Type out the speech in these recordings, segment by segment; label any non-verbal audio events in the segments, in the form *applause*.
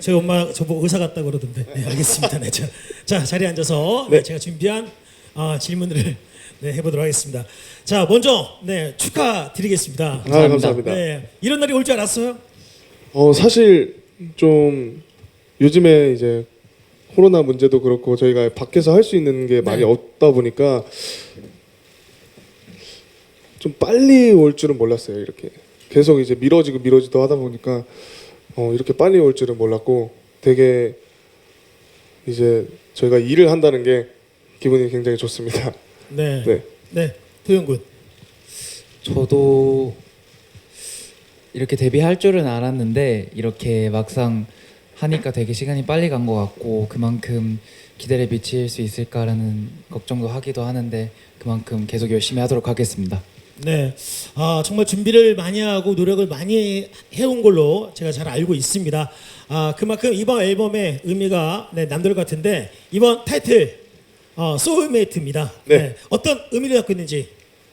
저희 엄마 저보고 의사 같다고 그러던데. 네, 알겠습니다. 네, 자, 자 자리에 앉아서 네, 네. 제가 준비한 어, 질문들을 네, 해보도록 하겠습니다. 자, 먼저 네, 축하드리겠습니다. 아, 감사합니다. 네, 이런 날이 올 줄 알았어요? 어, 사실 좀 요즘에 이제 코로나 문제도 그렇고 저희가 밖에서 할 수 있는 게 많이 네. 없다 보니까 좀 빨리 올 줄은 몰랐어요. 이렇게 계속 이제 미뤄지고 미뤄지도 하다 보니까 어, 이렇게 빨리 올 줄은 몰랐고 되게 이제 저희가 일을 한다는 게 기분이 굉장히 좋습니다. *laughs* 네, 네, 네. 도영군. 저도 이렇게 데뷔할 줄은 알았는데 이렇게 막상 하니까 되게 시간이 빨리 간 것 같고 그만큼 기대를 미칠 수 있을까라는 걱정도 하기도 하는데 그만큼 계속 열심히 하도록 하겠습니다. 네, 아 정말 준비를 많이 하고 노력을 많이 해온 걸로 제가 잘 알고 있습니다. 아 그만큼 이번 앨범의 의미가 네, 남들 같은데 이번 타이틀 어, 소울메이트입니다. 네. 어떤 의미를 갖고 있는지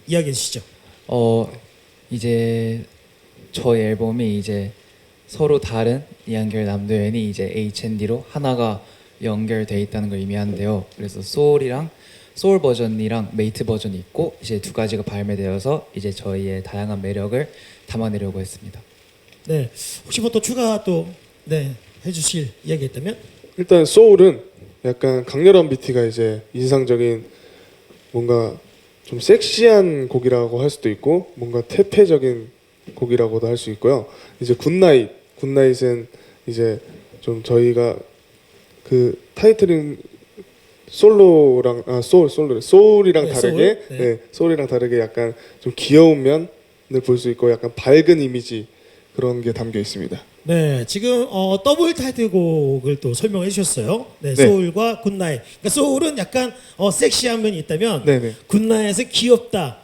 이야기해 주시죠. 어 이제 저희 앨범이 이제 서로 다른 이한결 남도현이 이제 H&D로 하나가 연결돼 있다는 걸 의미하는데요. 그래서 소울이랑 소울 버전이랑 메이트 버전이 있고 이제 두 가지가 발매되어서 이제 저희의 다양한 매력을 담아내려고 했습니다. 네, 혹시 뭐 또 추가 또 네, 해주실 이야기 있다면? 일단 소울은 약간 강렬한 비트가 이제 인상적인 뭔가 좀 섹시한 곡이라고 할 수도 있고 뭔가 태폐적인 곡이라고도 할 수 있고요. 이제 굿나잇 굿나잇은 이제 좀 저희가 그 타이틀인 솔로랑 아 소울 솔로 소울이랑 네, 다르게 소울. 네. 네. 소울이랑 다르게 약간 좀 귀여운 면을 볼 수 있고 약간 밝은 이미지 그런 게 담겨 있습니다. 네, 지금 어, 더블 타이틀곡을 또 설명해 주셨어요. 네, 네. 소울과 굿나잇. 그러니까 소울은 약간 어, 섹시한 면이 있다면 네 네. 굿나잇은 귀엽다.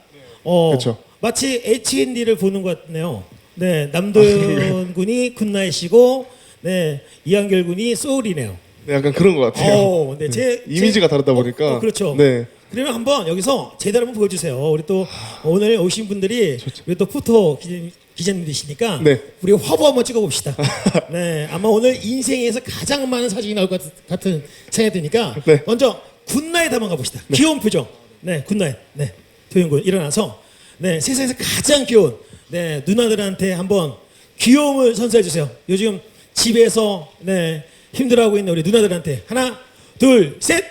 어, 그쵸. 마치 H&D를 보는 것 같네요. 네, 남도현 군이 굿나잇이고, 네, 이한결 군이 소울이네요. 네, 약간 그런 것 같아요. 어, 네, 제, 이미지가 다르다 어, 보니까 어, 그렇죠. 네. 그러면 한번 여기서 제대로 한번 보여주세요. 우리 또 오늘 오신 분들이 우리 또 포토 기자, 기자님들이시니까 네. 우리 화보 한번 찍어봅시다. *laughs* 네, 아마 오늘 인생에서 가장 많은 사진이 나올 것 같- 같은 생각이 드니까 네. 먼저 굿나잇 한번 가봅시다. 귀여운 표정. 네, 굿나잇. 네, 도영군 일어나서 네 세상에서 가장 귀여운 네 누나들한테 한번 귀여움을 선사해 주세요. 요즘 집에서 네 힘들어하고 있는 우리 누나들한테 하나, 둘, 셋.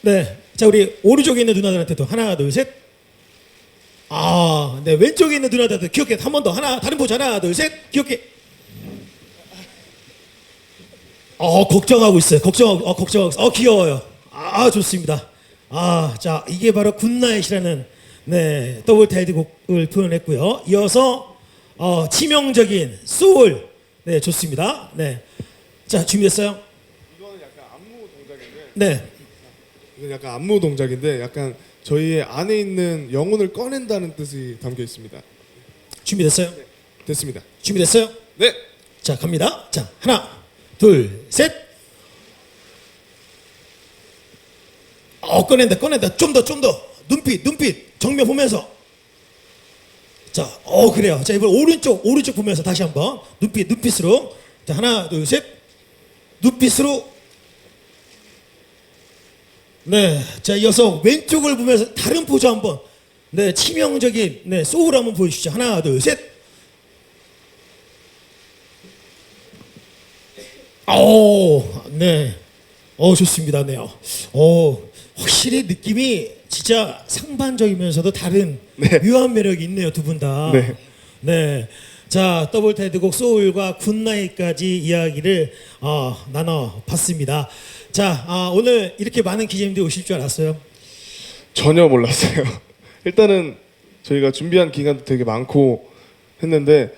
네. 자, 우리 오른쪽에 있는 누나들한테도 하나, 둘, 셋. 아, 네. 왼쪽에 있는 누나들한테 귀엽게 한 번 더. 하나, 다른 포즈 하나, 둘, 셋. 귀엽게. 어, 걱정하고 있어요. 걱정하고, 어, 걱정하고 있어요. 어, 귀여워요. 아, 좋습니다. 아, 자, 이게 바로 굿나잇이라는, 네, 더블 타이드 곡을 표현했고요. 이어서, 어, 치명적인 소울. 네, 좋습니다. 네. 자, 준비됐어요? 이거는 약간 안무 동작인데 네. 이건 약간 안무 동작인데 약간 저희의 안에 있는 영혼을 꺼낸다는 뜻이 담겨 있습니다. 준비됐어요? 됐습니다. 준비됐어요? 네. 자 갑니다. 자 하나, 둘, 셋. 어 꺼낸다, 꺼낸다. 좀 더, 좀 더. 눈빛, 눈빛. 정면 보면서. 자, 어 그래요. 자 이번 오른쪽, 오른쪽 보면서 다시 한번 눈빛, 눈빛으로. 자 하나, 둘, 셋. 눈빛으로. 네. 자 이어서 왼쪽을 보면서 다른 포즈 한번. 네, 치명적인 네 소울 한번 보여주시죠. 하나, 둘, 셋. 오, 네. 어, 좋습니다. 네. 어, 확실히 느낌이 진짜 상반적이면서도 다른 네. 묘한 매력이 있네요, 두 분 다. 네. 네. 자, 더블 타이드곡 소울과 굿나잇까지 이야기를 어, 나눠 봤습니다. 자, 아, 오늘 이렇게 많은 기자님들이 오실 줄 알았어요. 전혀 몰랐어요. *laughs* 일단은 저희가 준비한 기간도 되게 많고 했는데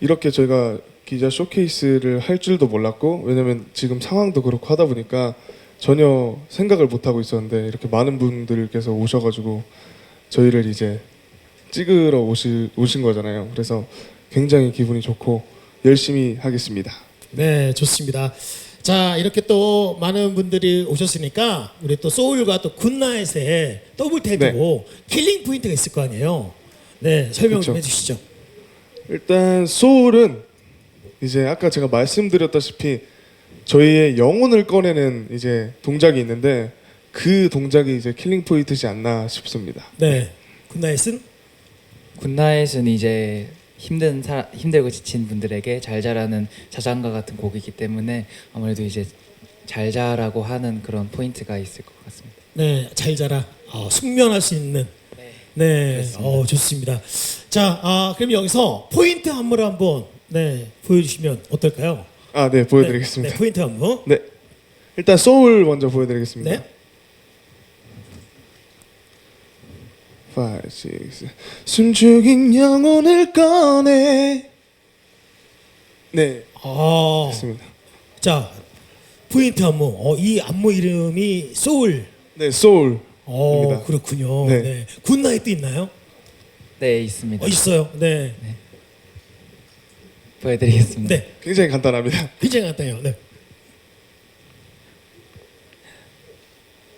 이렇게 저희가 기자 쇼케이스를 할 줄도 몰랐고 왜냐면 지금 상황도 그렇고 하다 보니까 전혀 생각을 못 하고 있었는데 이렇게 많은 분들께서 오셔가지고 저희를 이제 찍으러 오시, 오신 거잖아요. 그래서 굉장히 기분이 좋고 열심히 하겠습니다. 네, 좋습니다. 자, 이렇게 또 많은 분들이 오셨으니까 우리 또 소울과 또 굿나잇의 더블 탭이고 킬링 포인트가 있을 거 아니에요. 네, 설명 좀 그쵸. 해주시죠. 일단 소울은 이제 아까 제가 말씀드렸다시피 저희의 영혼을 꺼내는 이제 동작이 있는데 그 동작이 이제 킬링 포인트지 않나 싶습니다. 네. 굿나잇은 굿나잇은 이제 힘든 사, 힘들고 지친 분들에게 잘 자라는 자장가 같은 곡이기 때문에 아무래도 이제 잘 자라고 하는 그런 포인트가 있을 것 같습니다. 네, 잘 자라. 어, 숙면할 수 있는. 네, 그렇습니다. 어, 좋습니다. 자, 아, 그럼 여기서 포인트 안무를 한번 네 보여주시면 어떨까요? 아, 네, 보여드리겠습니다. 네, 네, 포인트 안무. 네. 일단 소울 먼저 보여드리겠습니다. 네. 5, 6, 숨죽인 영혼을 꺼내. 네, 아, 됐습니다. 자, 포인트 안무. 어, 이 안무 이름이 소울. 네, 소울. 어, 입니다. 그렇군요. 네. 네. 굿나잇도 있나요? 네 있습니다. 어, 있어요. 네. 보여드리겠습니다. 네. 굉장히 간단합니다. *laughs* 굉장히 간단해요. 네.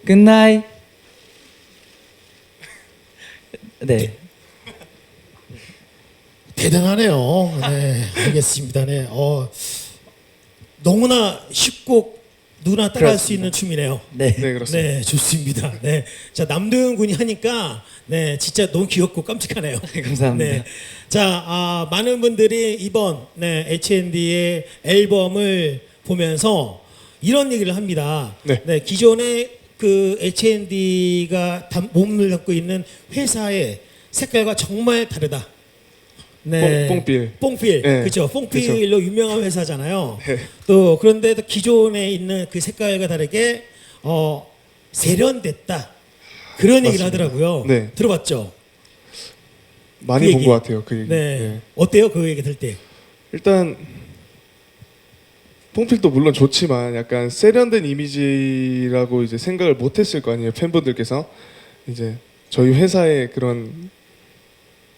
굿나잇. 네. 대단하네요. 네, 알겠습니다. 네, 어, 너무나 쉽고 누나 따라할 수 있는 춤이네요. 네. 네, 그렇습니다. 네, 좋습니다. 네, 자 남도현 군이 하니까 네, 진짜 너무 귀엽고 깜찍하네요. 감사합니다. 네, 자 아, 많은 분들이 이번 네, H&D의 앨범을 보면서 이런 얘기를 합니다. 네. 기존의 그 H&D가 몸을 갖고 있는 회사의 색깔과 정말 다르다. 네. 뽕- 뽕필. 뽕필. 네. 그렇죠. 뽕필로 유명한 회사잖아요. 또 그런데도 기존에 있는 그 색깔과 다르게 어 세련됐다. 그런 얘기를 맞습니다. 하더라고요. 네. 들어봤죠? 많이 그 본. 것 같아요. 그 얘기. 네. 네. 어때요? 그 얘기 들 때? 일단 뽕필도 물론 좋지만 약간 세련된 이미지라고 이제 생각을 못했을 거 아니에요 팬분들께서 이제 저희 회사의 그런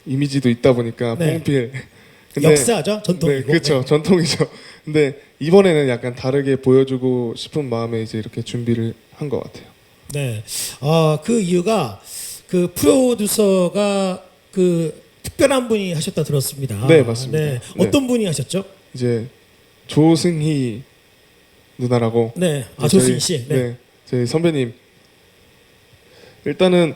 이미지도 있다 보니까 네. 뽕필 역사죠? 전통이고. 네, 그렇죠 전통이죠 근데 이번에는 약간 다르게 보여주고 싶은 마음에 이제 이렇게 준비를 한 것 같아요 네. 아, 그 이유가 그 프로듀서가 그 특별한 분이 하셨다 들었습니다. 네, 맞습니다. 네. 네. 어떤 분이 하셨죠? 이제 조승희 누나라고 네. 아, 저희- 조승희 씨. 네. 네. 저희 선배님. 일단은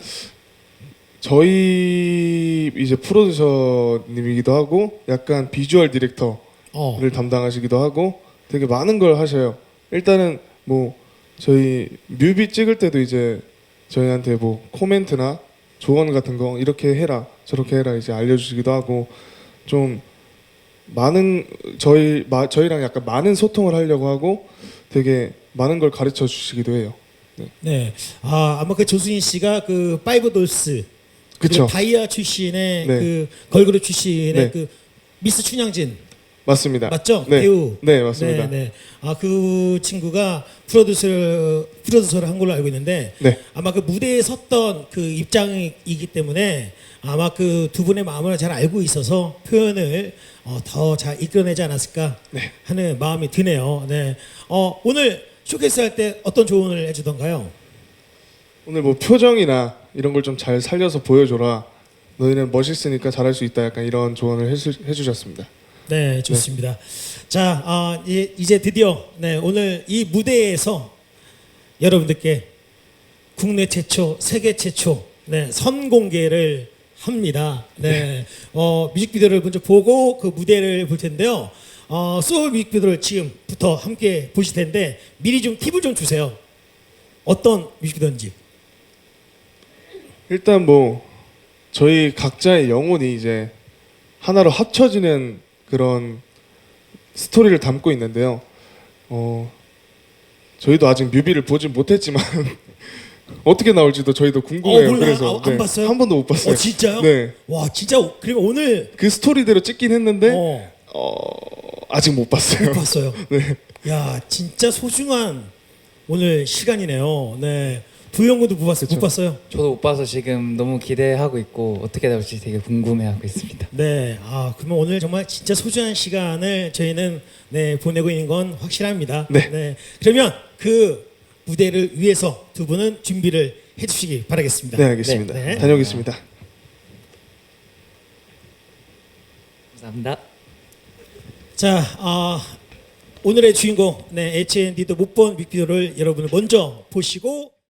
저희 이제 프로듀서님이기도 하고 약간 비주얼 디렉터를 어. 담당하시기도 하고 되게 많은 걸 하셔요. 일단은 뭐 저희 뮤비 찍을 때도 이제 저희한테 뭐 코멘트나 조언 같은 거 이렇게 해라 저렇게 해라 이제 알려주시기도 하고 좀 많은 저희 마, 저희랑 약간 많은 소통을 하려고 하고 되게 많은 걸 가르쳐 주시기도 해요. 네. 아, 아마 그 조승희 씨가 그 파이브 돌스 그쵸. 그 다이아 출신의 네. 그 걸그룹 출신의 네. 그 미스 춘향진 맞습니다. 맞죠? 네. 배우. 네, 맞습니다. 네, 네. 아, 그 친구가 프로듀서 프로듀서를 한 걸로 알고 있는데 네. 아마 그 무대에 섰던 그 입장이기 때문에 아마 그 두 분의 마음을 잘 알고 있어서 표현을 어, 더 잘 이끌어내지 않았을까 네. 하는 마음이 드네요. 네. 어, 오늘 쇼케이스 할 때 어떤 조언을 해주던가요? 오늘 뭐 표정이나 이런 걸 좀 잘 살려서 보여줘라. 너희는 멋있으니까 잘할 수 있다. 약간 이런 조언을 해주, 해주셨습니다. 네, 좋습니다. 자, 아, 이제, 이제 드디어 네, 오늘 이 무대에서 여러분들께 국내 최초, 세계 최초 네, 선공개를 합니다. 네, 어, 뮤직비디오를 먼저 보고 그 무대를 볼 텐데요. 어, 소울 뮤직비디오를 지금부터 함께 보실 텐데 미리 좀 팁을 좀 주세요. 어떤 뮤직비디오인지. 일단 뭐 저희 각자의 영혼이 이제 하나로 합쳐지는 그런 스토리를 담고 있는데요. 어 저희도 아직 뮤비를 보진 못했지만 *laughs* 어떻게 나올지도 저희도 궁금해요. 어, 몰라요? 그래서 아, 안 봤어요? 한 번도 못 봤어요. 어, 진짜요? 네. 와, 진짜 그리고 오늘 그 스토리대로 찍긴 했는데 어, 어, 아직 못 봤어요. 못 봤어요. *laughs* 네. 야, 진짜 소중한 오늘 시간이네요. 네. 부영구도 못 봤어요. 못. 봤어요. 저도 못 봐서 지금 너무 기대하고 있고 어떻게 나올지 되게 궁금해하고 있습니다. 네. 아, 그러면 오늘 정말 진짜 소중한 시간을 저희는 네, 보내고 있는 건 확실합니다. 네. 그러면 그 무대를 위해서 두 분은 준비를 해 주시기 바라겠습니다. 네, 알겠습니다. 네, 네. 다녀오겠습니다. 감사합니다. 자, 아, 오늘의 주인공, 네, H&D도 못 본 뮤직비디오를 여러분을 먼저 보시고